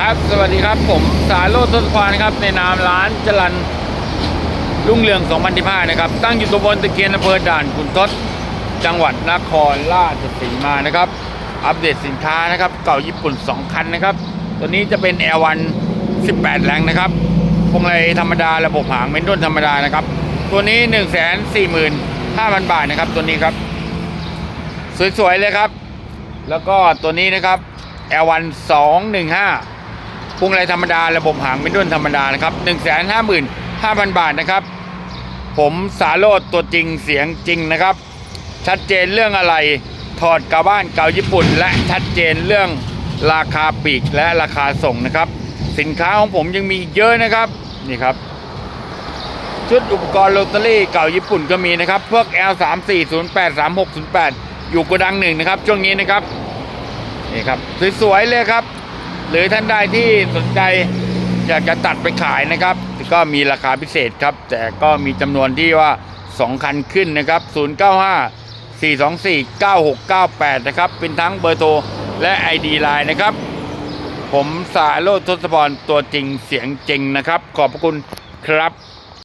ครับ สวัสดีครับผมสารโรจน์ทศพรครับในนามร้านจรันรุ่งเรือง2015นะครับ ตั้งอยู่ตำบลตะเกียนอำเภอด่านขุนทดจังหวัดนครราชสีมานะครับ อัปเดตสินค้านะครับ เก่าญี่ปุ่น 2 คันนะครับ ตัวนี้จะเป็น L1 18 แรงนะครับพวงมาลัยธรรมดาระบบหางเมนด้นธรรมดานะครับ ตัวนี้ 1 4 5 0 0 0 บาทนะครับ ตัวนี้ครับ สวยๆเลยครับ แล้วก็ตัวนี้นะครับ L1 215 พวงมาลัยธรรมดาระบบหางเป็นด้วนธรรมดานะครับ155,000 บาทนะครับ ผมสาโรดตัวจริงเสียงจริงนะครับ ชัดเจนเรื่องอะไรถอดกาบ้านเก่าญี่ปุ่น และชัดเจนเรื่องราคาปีกและราคาส่งนะครับ สินค้าของผมยังมีเยอะนะครับนี่ครับชุดอุปกรณ์โรตารี่เก่าญี่ปุ่นก็มีนะครับพวก L34083608 อยู่โกดังหนึ่งนะครับ ช่วงนี้นะครับนี่ครับสวยๆเลยครับ หรือท่านใดที่สนใจอยากจะตัดไปขายนะครับ ก็มีราคาพิเศษครับ แต่ก็มีจำนวนที่ว่า 2 คันขึ้นนะครับ 095 424 9698 นะครับ เป็นทั้งเบอร์โทร และ ID ไลน์นะครับ ผมสายโลดทศพรตัวจริงเสียงจริงนะครับ ขอบพระคุณครับ